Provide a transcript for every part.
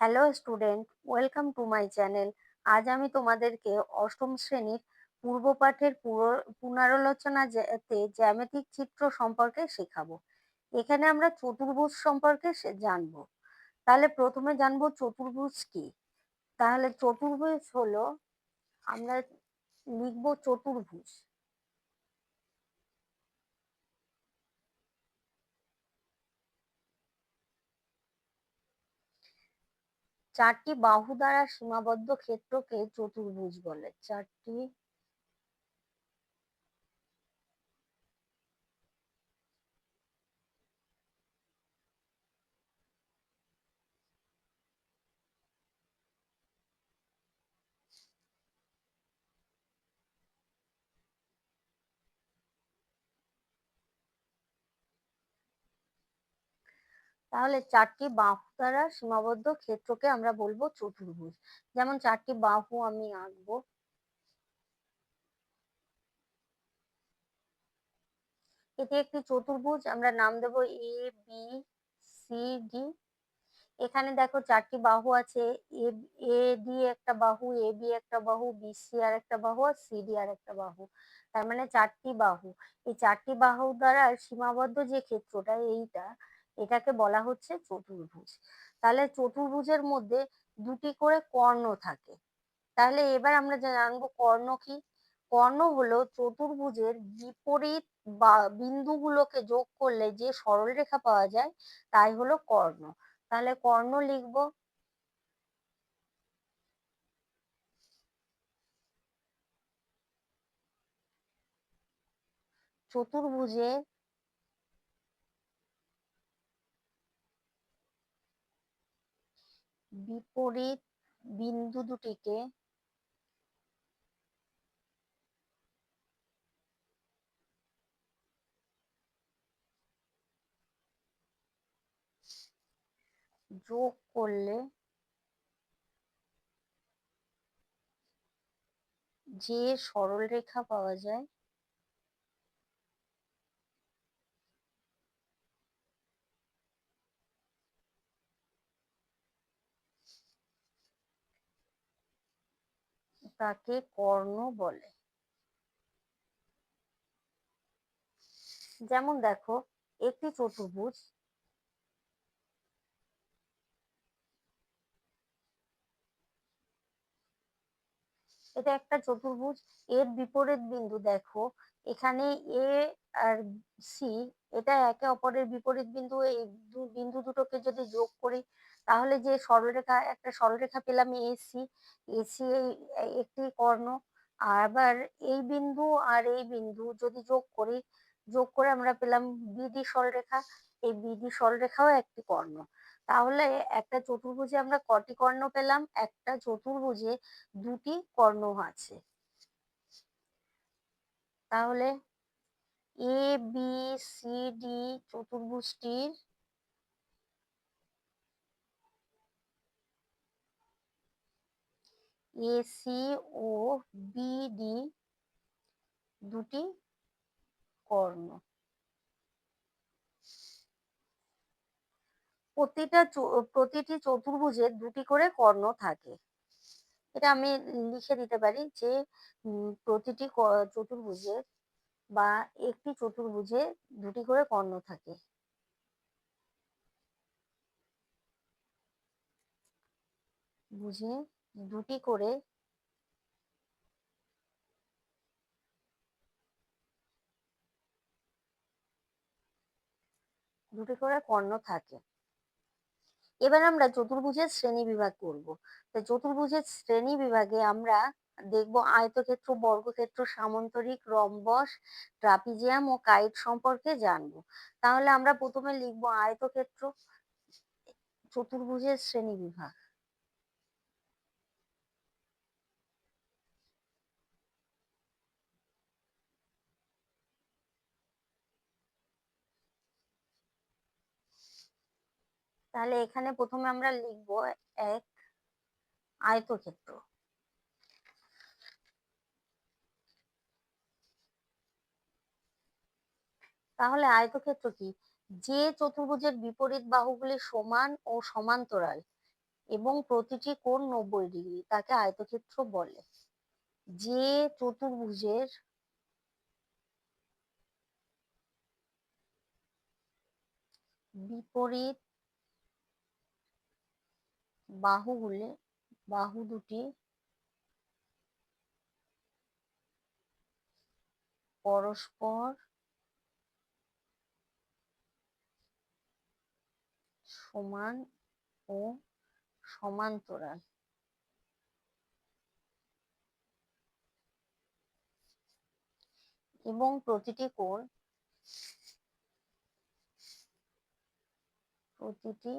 Hello student welcome to my channel আজ আমি তোমাদেরকে অষ্টম শ্রেণির পূর্ব পাঠের পুনরালোচনাতে জ্যামিতিক চিত্র সম্পর্কে শেখাবো। এখানে আমরা চতুর্ভুজ সম্পর্কে জানব। তাহলে প্রথমে জানব চতুর্ভুজ কি? তাহলে চতুর্ভুজ হলো, আমরা লিখব চতুর্ভুজ। চারটি বাহু দ্বারা সীমাবদ্ধ ক্ষেত্রকে চতুর্ভুজ বলে। চারটি তাহলে চারটি বাহু দ্বারা সীমাবদ্ধ ক্ষেত্রকে আমরা বলব চতুর্ভুজ। যেমন চারটি বাহু আমি আঁকবো। এটি একটি চতুর্ভুজ, আমরা নাম দেব এ বি সি ডি এখানে দেখো চারটি বাহু আছে এ ডি একটা বাহু এ বি একটা বাহু বি সি আর একটা বাহু আর সি ডি আর একটা বাহু। তার মানে চারটি বাহু। এই চারটি বাহু দ্বারা সীমাবদ্ধ যে ক্ষেত্রটা, এইটা এটাকে বলা হচ্ছে চতুর্ভুজ। তাহলে চতুর্ভুজের মধ্যে দুটি করে কর্ণ থাকে। তাহলে এবার আমরা জানব কর্ণ কি? কর্ণ হলো চতুর্ভুজের বিপরীত বা, বিন্দুগুলোকে যোগ করলে যে সরলরেখা পাওয়া যায়, তাই হলো কর্ণ। তাহলে কর্ণ লিখব। চতুর্ভুজের বিপরীত বিন্দু দুটিকে যোগ করলে যে সরল রেখা পাওয়া যায় তাকে কর্ণ বলে। যেমন দেখো, একটি চতুর্ভুজ এটা একটা চতুর্ভুজ, এর বিপরীত বিন্দু দেখো, এখানে এ আর সি, এটা একে অপরের বিপরীত বিন্দু, এই বিন্দু দুটোকে যদি যোগ করি তাহলে যে সরলরেখা, একটা সরলরেখা পেলাম এসি এসি একটি কর্ণ। আবার এই বিন্দু আর এই বিন্দু যদি যোগ করি, যোগ করে আমরা পেলাম বিডি সরলরেখা। এই বিডি সরলরেখাও একটি কর্ণ। তাহলে একটা চতুর্ভুজে আমরা কটি কর্ণ পেলাম? একটা চতুর্ভুজে দুটি কর্ণ আছে। তাহলে এ বি সি ডি চতুর্ভুজটির এসি ও বিডি দুটি কর্ণ। প্রতিটা প্রতিটি চতুর্ভুজের দুটি করে কর্ণ থাকে। এটা আমি লিখে দিতে পারি যে প্রতিটি চতুর্ভুজের বা একটি চতুর্ভুজে দুটি করে কর্ণ থাকে। বুঝে দুটি করে দুটি করে কর্ণ থাকে। এবার আমরা চতুর্ভুজের শ্রেণি বিভাগ করব। তো চতুর্ভুজের শ্রেণি বিভাগে আমরা দেখব আয়তক্ষেত্র, বর্গক্ষেত্র, সামন্তরিক, রম্বস, ট্রাপিজিয়াম ও কাইট সম্পর্কে জানব। তাহলে আমরা প্রথমে লিখব আয়তক্ষেত্র, চতুর্ভুজের শ্রেণি বিভাগ। তাহলে এখানে প্রথমে আমরা লিখব এক আয়তক্ষেত্র। তাহলে আয়তক্ষেত্র কি? যে চতুর্ভুজের বিপরীত বাহুগুলি সমান ও সমান্তরাল এবং প্রতিটি কোণ নব্বই ডিগ্রি, তাকে আয়তক্ষেত্র বলে। যে চতুর্ভুজের বিপরীত বাহুগুলি বাহু দুটি পরস্পর সমান ও সমান্তরাল। এবং প্রতিটি কোণ প্রতিটি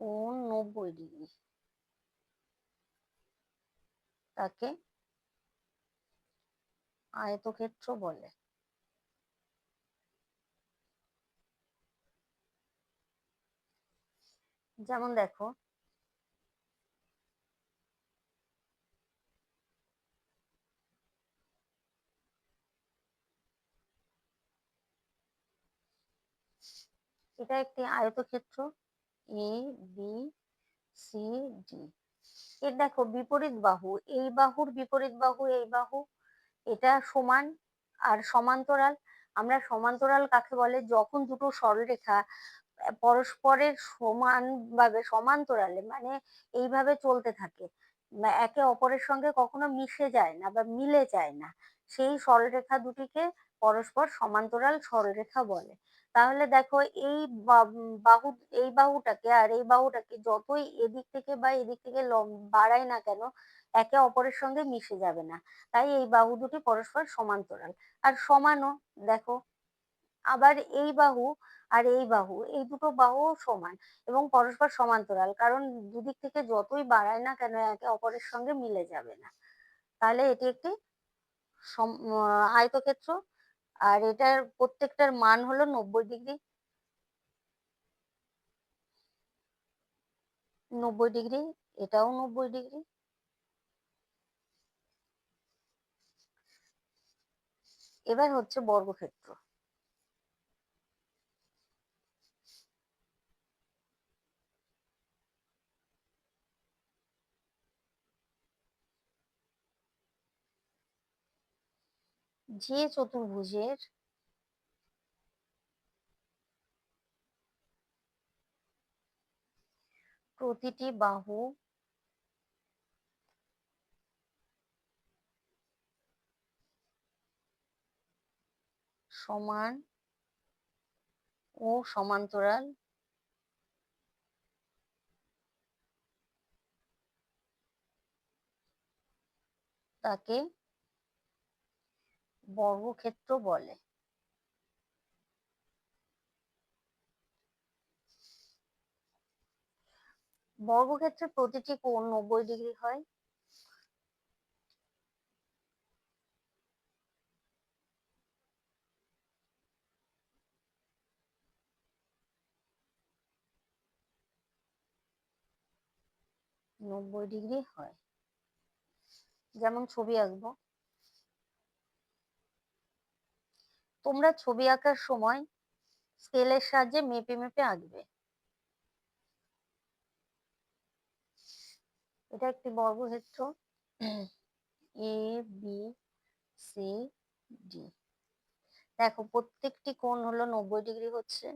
কোণ নব্বই ডিগ্রি তাকে আয়তক্ষেত্র বলে যেমন দেখো এটা একটি আয়তক্ষেত্র এ বি সি ডি এর দেখো বিপরীত বাহু, এই বাহুর বিপরীত বাহু, এই বাহু, এটা সমান আর সমান্তরাল। আমরা সমান্তরাল কাকে বলে? যখন দুটো সরলরেখা পরস্পরের সমান ভাবে সমান্তরালে মানে এইভাবে চলতে থাকে। একে অপরের সঙ্গে কখনো মিশে যায় না বা মিলে যায় না। সেই সরলরেখা দুটিকে পরস্পর সমান্তরাল সরলরেখা বলে। তাহলে দেখো এই বাহু, এই বাহুটাকে আর এই বাহুটাকে যতই এদিক থেকে বা এদিক থেকে বাড়াই না কেন, একে অপরের সঙ্গে মিশে যাবে না। তাই এই বাহু দুটি পরস্পর সমান্তরাল। আর সমানও, দেখো, আবার এই বাহু আর এই বাহু, এই দুটো বাহু সমান এবং পরস্পর সমান্তরাল, কারণ দুদিক থেকে যতই বাড়ায় না কেন, একে অপরের সঙ্গে মিলে যাবে না। তাহলে এটি একটি আয়তক্ষেত্র আর এটার প্রত্যেকটার মান হলো নব্বই ডিগ্রি। নব্বই ডিগ্রি, এটাও নব্বই ডিগ্রি। এবার হচ্ছে বর্গক্ষেত্র। যে চতুর্ভুজের প্রতিটি বাহু সমান ও সমান্তরাল তাকে বর্গক্ষেত্র বলে। বর্গক্ষেত্রে প্রতিটি কোণ নব্বই ডিগ্রি হয়। নব্বই ডিগ্রি হয়। যেমন ছবি আঁকবো। তোমরা ছবি আঁকার সময় স্কেলের সাহায্যে মেপে মেপে আঁকবে। এটা একটি বর্গক্ষেত্র। এ বি সি ডি দেখো, প্রত্যেকটি কোণ হলো নব্বই ডিগ্রি হচ্ছে।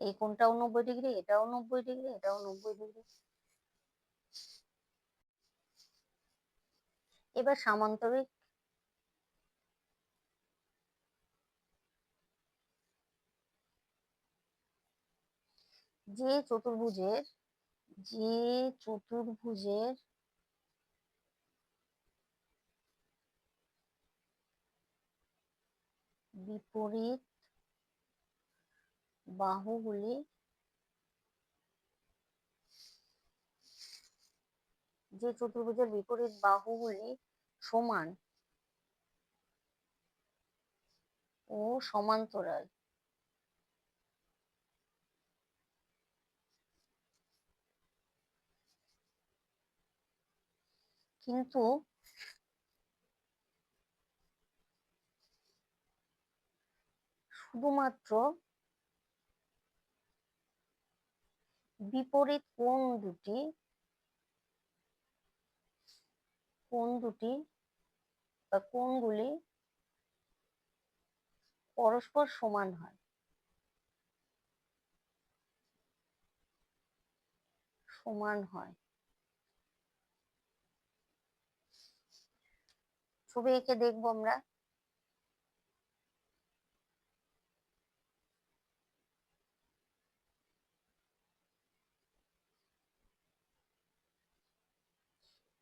এই কোণটাও নব্বই ডিগ্রি, এটাও নব্বই ডিগ্রি, এটাও নব্বই ডিগ্রি। এবার সামান্তরিক যে চতুর্ভুজের যে চতুর্ভুজের বিপরীত বাহুগুলি যে চতুর্ভুজের বিপরীত বাহুগুলি সমান ও সমান্তরাল। কিন্তু শুধুমাত্র বিপরীত কোণ দুটি কোণ দুটি বা কোণগুলি পরস্পর সমান হয়। সমান হয়। ছবি এঁকে দেখব আমরা।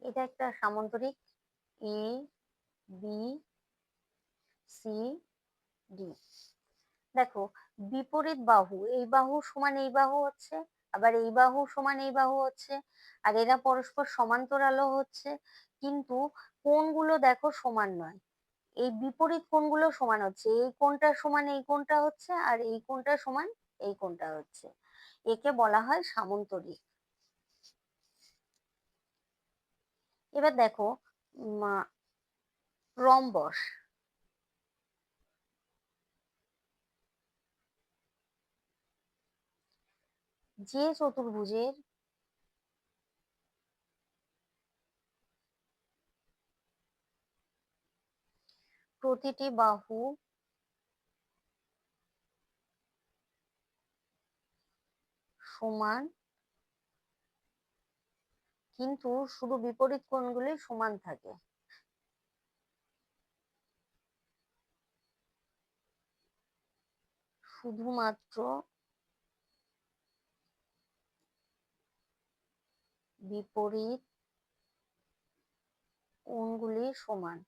এটা একটা সামন্তরিক। A, B, C, D. দেখো, বিপরীত বাহু, এই বাহু সমান এই বাহু হচ্ছে আবার এই বাহু সমান এই বাহু হচ্ছে, আর এরা পরস্পর সমান্তরালও হচ্ছে, কিন্তু কোণগুলো দেখো সমান নয়। এই বিপরীত কোণগুলো সমান হচ্ছে, এই কোণটা সমান এই কোণটা হচ্ছে, আর এই কোণটা সমান এই কোণটা হচ্ছে। একে বলা হয় সামন্তরিক। এবার দেখো রম্বস যে চতুর্ভুজের প্রতিটি বাহু সমান কিন্তু শুধু বিপরীত কোণগুলি সমান থাকে। শুধুমাত্র বিপরীত কোণগুলি সমান।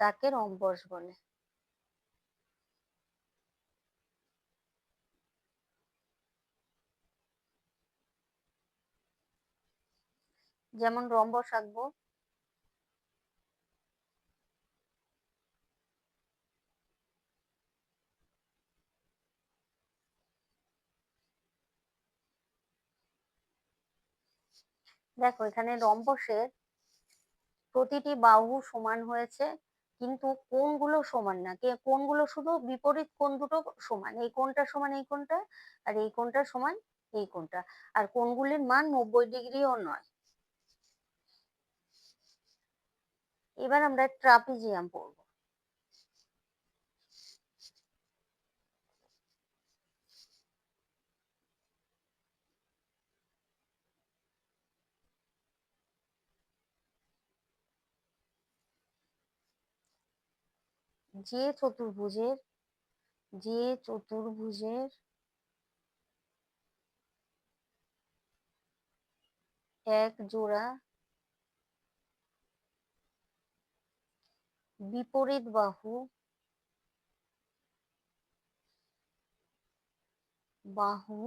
তাকে রম্বস বলে। যেমন রম্বস আঁকবো দেখো এখানে রম্বসের প্রতিটি বাহু সমান হয়েছে, কিন্তু কোণগুলো সমান না। কে, কোণগুলো শুধু বিপরীত কোণ দুটো সমান, এই কোণটা সমান এই কোণটা, আর এই কোণটা সমান এই কোণটা। আর কোণগুলির মান নব্বই ডিগ্রিও নয়। এবার আমরা ট্রাপিজিয়াম পড়ব। যে চতুর্ভুজের যে চতুর্ভুজের এক জোড়া বিপরীত বাহু বাহু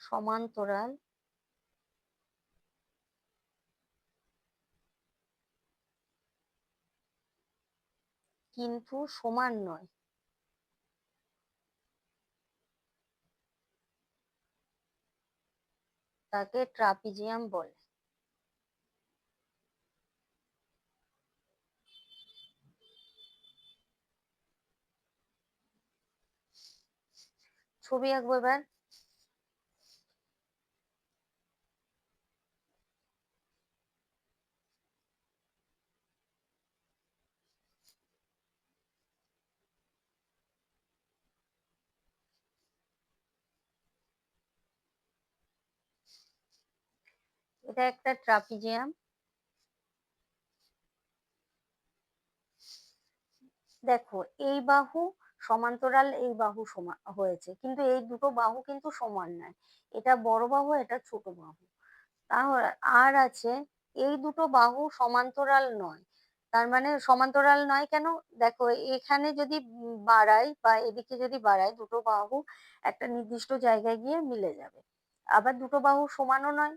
সমান্তরাল কিন্তু সমান নয়। তাকে ট্রাপিজিয়াম বলে। ছবি আঁকবো এবার। এটা একটা ট্রাপিজিয়াম। দেখো, এই বাহু সমান্তরাল, এই বাহু সমান, হয়েছে। কিন্তু এই দুটো বাহু কিন্তু সমান নয়। এটা বড় বাহু, এটা ছোট বাহু। তাহলে আর আছে, এই দুটো বাহু সমান্তরাল নয়। তার মানে সমান্তরাল নয় কেন? দেখো, এখানে যদি বাড়াই বা এদিকে যদি বাড়াই, দুটো বাহু একটা নির্দিষ্ট জায়গায় গিয়ে মিলে যাবে। আবার দুটো বাহু সমানও নয়।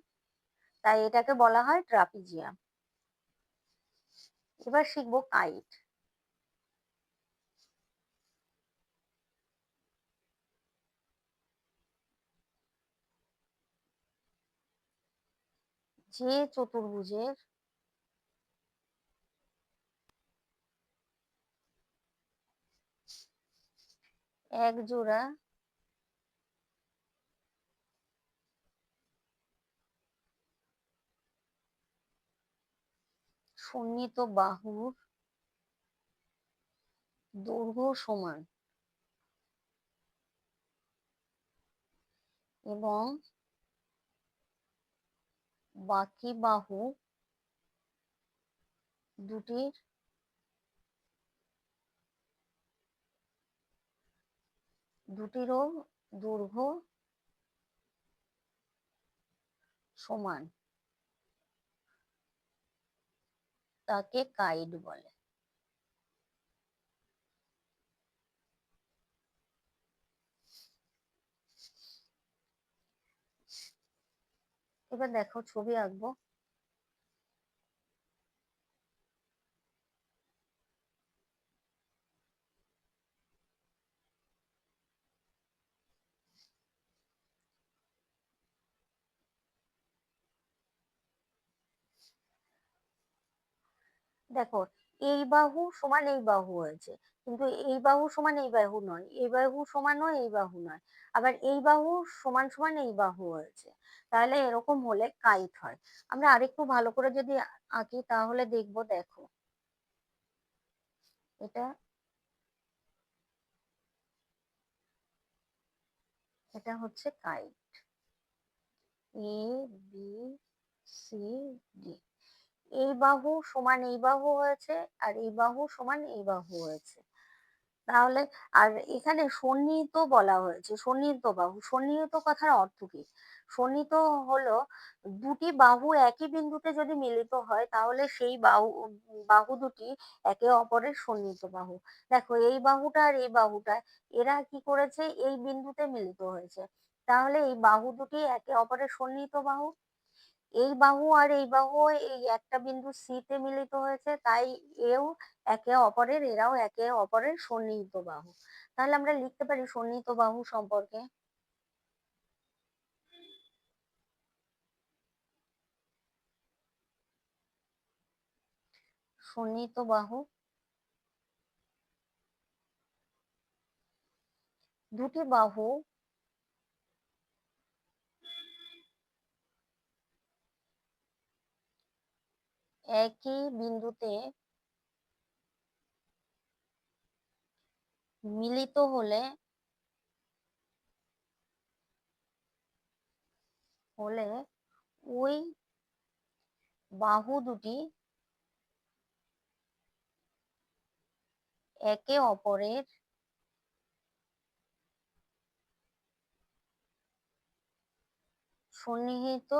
তাই এটাকে বলা হয় ট্রাপিজিয়াম। এবার শিখব কাইট। যে চতুর্ভুজের এক জোড়া সন্নিহিত বাহুর দৈর্ঘ্য সমান এবং বাকি বাহু দুটির দুটিরও দৈর্ঘ্য সমান। তাকে কাইড বলে। এবার দেখো ছবি আঁকবো। দেখো, এই বাহু সমান এই বাহু হয়েছে। কিন্তু এই বাহু সমান এই বাহু নয়, এই বাহু সমান নয়, এই বাহু নয়। আবার এই বাহু সমান সমান এই বাহু হয়েছে। তাহলে এরকম হলে কাইট হয়। আমরা আরেকটু ভালো করে যদি আঁকি, তাহলে দেখব, দেখো। এটা এটা হচ্ছে kite A B C D এই বাহু সমান এই বাহু হয়েছে আর এই বাহু সমান এই বাহু হয়েছে। তাহলে আর এখানে সন্নিহিত বলা হয়েছে, সন্নিহিত বাহু। সন্নিহিত কথার অর্থ কি? সন্নিহিত হলো দুটি বাহু একই বিন্দুতে যদি মিলিত হয়, তাহলে সেই বাহু বাহু দুটি একে অপরের সন্নিহিত বাহু। দেখো, এই বাহুটা আর এই বাহুটা, এরা কি করেছে? এই বিন্দুতে মিলিত হয়েছে। তাহলে এই বাহু দুটি একে অপরের সন্নিহিত বাহু। এই বাহু আর এই বাহু, এই একটা বিন্দু সি তে মিলিত হয়েছে, তাই এও একে অপরের, এরাও একে অপরের সন্নিহিত বাহু। তাহলে আমরা লিখতে পারি সন্নিহিত বাহু সম্পর্কে। সন্নিহিত বাহু। দুটি বাহু একই বিন্দুতে মিলিত হলে হলে ওই বাহু দুটি একে অপরের সন্নিহিত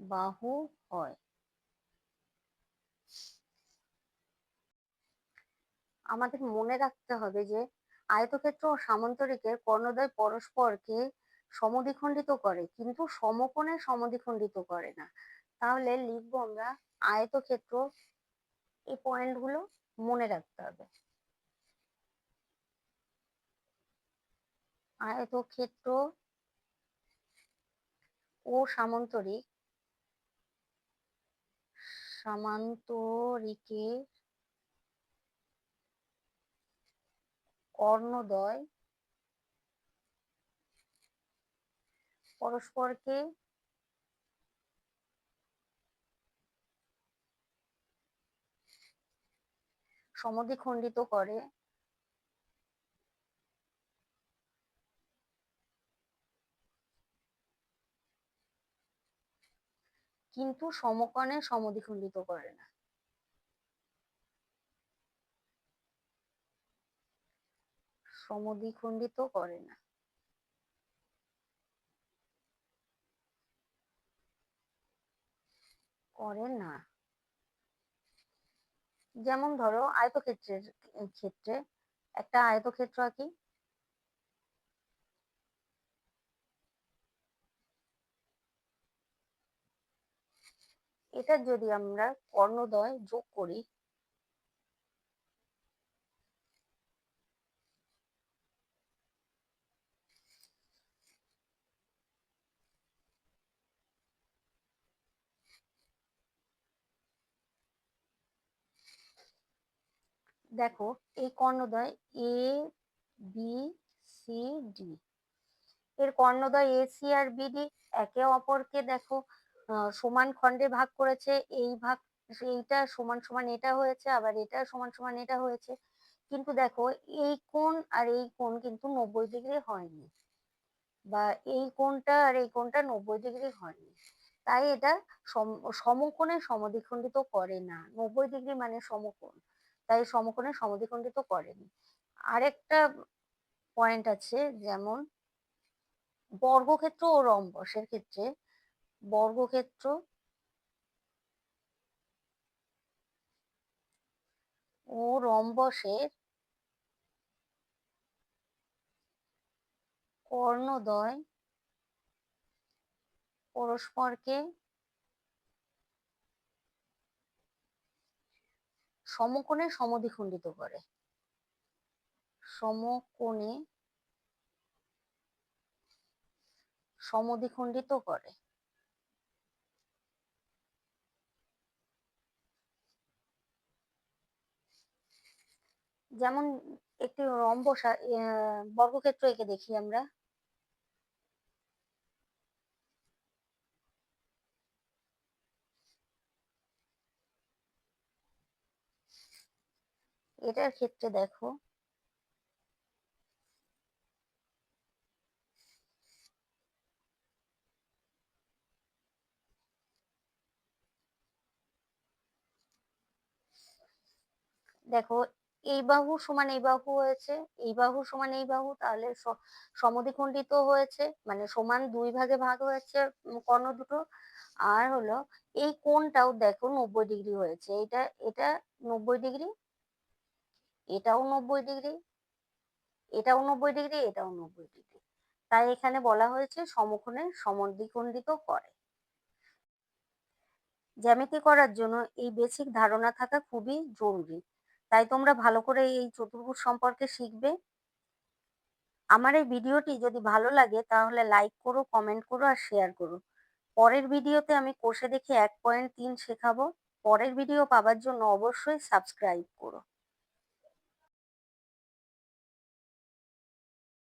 বাহু হয়। আমাদের মনে রাখতে হবে যে, আয়তক্ষেত্র ও সামান্তরিকের কর্ণদ্বয় পরস্পরকে সমদ্বিখণ্ডিত করে, কিন্তু সমকোণে সমদ্বিখণ্ডিত করে না। তাহলে লিখব আমরা আয়তক্ষেত্র এই পয়েন্টগুলো মনে রাখতে হবে। আয়তক্ষেত্র ও সামান্তরিক সামান্তরিকের কর্ণদ্বয় পরস্পরকে সমদ্বিখণ্ডিত করে কিন্তু সমকোণে সমদ্বিখণ্ডিত করে না। সমদ্বিখণ্ডিত করে না। করে না। যেমন ধরো আয়তক্ষেত্রের ক্ষেত্রে, একটা আয়তক্ষেত্র আঁকি এটা যদি আমরা কর্ণদ্বয় যোগ করি, দেখো এই কর্ণদ্বয় এ বি সি ডি এর কর্ণদ্বয় এ সি আর বিডি একে অপরকে দেখো সমান খণ্ডে ভাগ করেছে, এই ভাগ এইটা সমান সমান এটা হয়েছে, আবার এটা সমান সমান এটা হয়েছে। কিন্তু দেখো, এই কোণ আর এই কোণ কিন্তু নব্বই ডিগ্রি হয়নি। বা এই কোণটা আর এই কোণটা নব্বই ডিগ্রি হয়নি। তাই এটা সমকোণে সমদ্বিখণ্ডিত করে না। নব্বই ডিগ্রি মানে সমকোণ। তাই সমকোণে সমদ্বিখণ্ডিত করেনি। আরেকটা পয়েন্ট আছে, যেমন বর্গক্ষেত্র ও রম্বসের ক্ষেত্রে বর্গক্ষেত্র। ও রম্বসের কর্ণদ্বয় পরস্পরকে সমকোণে সমদ্বিখণ্ডিত করে। সমকোণে সমদ্বিখণ্ডিত করে। যেমন একটি রম্বস বর্গক্ষেত্র এঁকে দেখি আমরা। এটার ক্ষেত্রে দেখো। দেখো এই বাহু সমান এই বাহু হয়েছে, এই বাহু সমান এই বাহু, তাহলে সমদ্বিখণ্ডিত হয়েছে মানে সমান দুই ভাগে ভাগ হয়েছে কর্ণ দুটো। আর হলো, এই কোণটাও দেখো নব্বই ডিগ্রি হয়েছে, এটা এটা নব্বই ডিগ্রি, এটাও নব্বই ডিগ্রি, এটাও নব্বই ডিগ্রি, এটাও নব্বই ডিগ্রি। তাই এখানে বলা হয়েছে সমকোণে সমদ্বিখণ্ডিত করে। জ্যামিতি করার জন্য এই বেসিক ধারণা থাকা খুবই জরুরি। তাই তোমরা ভালো করে এই চতুর্ভুজ সম্পর্কে শিখবে। আমার এই ভিডিওটি যদি ভালো লাগে তাহলে লাইক করো কমেন্ট করো আর শেয়ার করো। পরের ভিডিওতে আমি কষে দেখে এক পয়েন্ট তিন শেখাবো। পরের ভিডিও পাওয়ার জন্য অবশ্যই সাবস্ক্রাইব করো।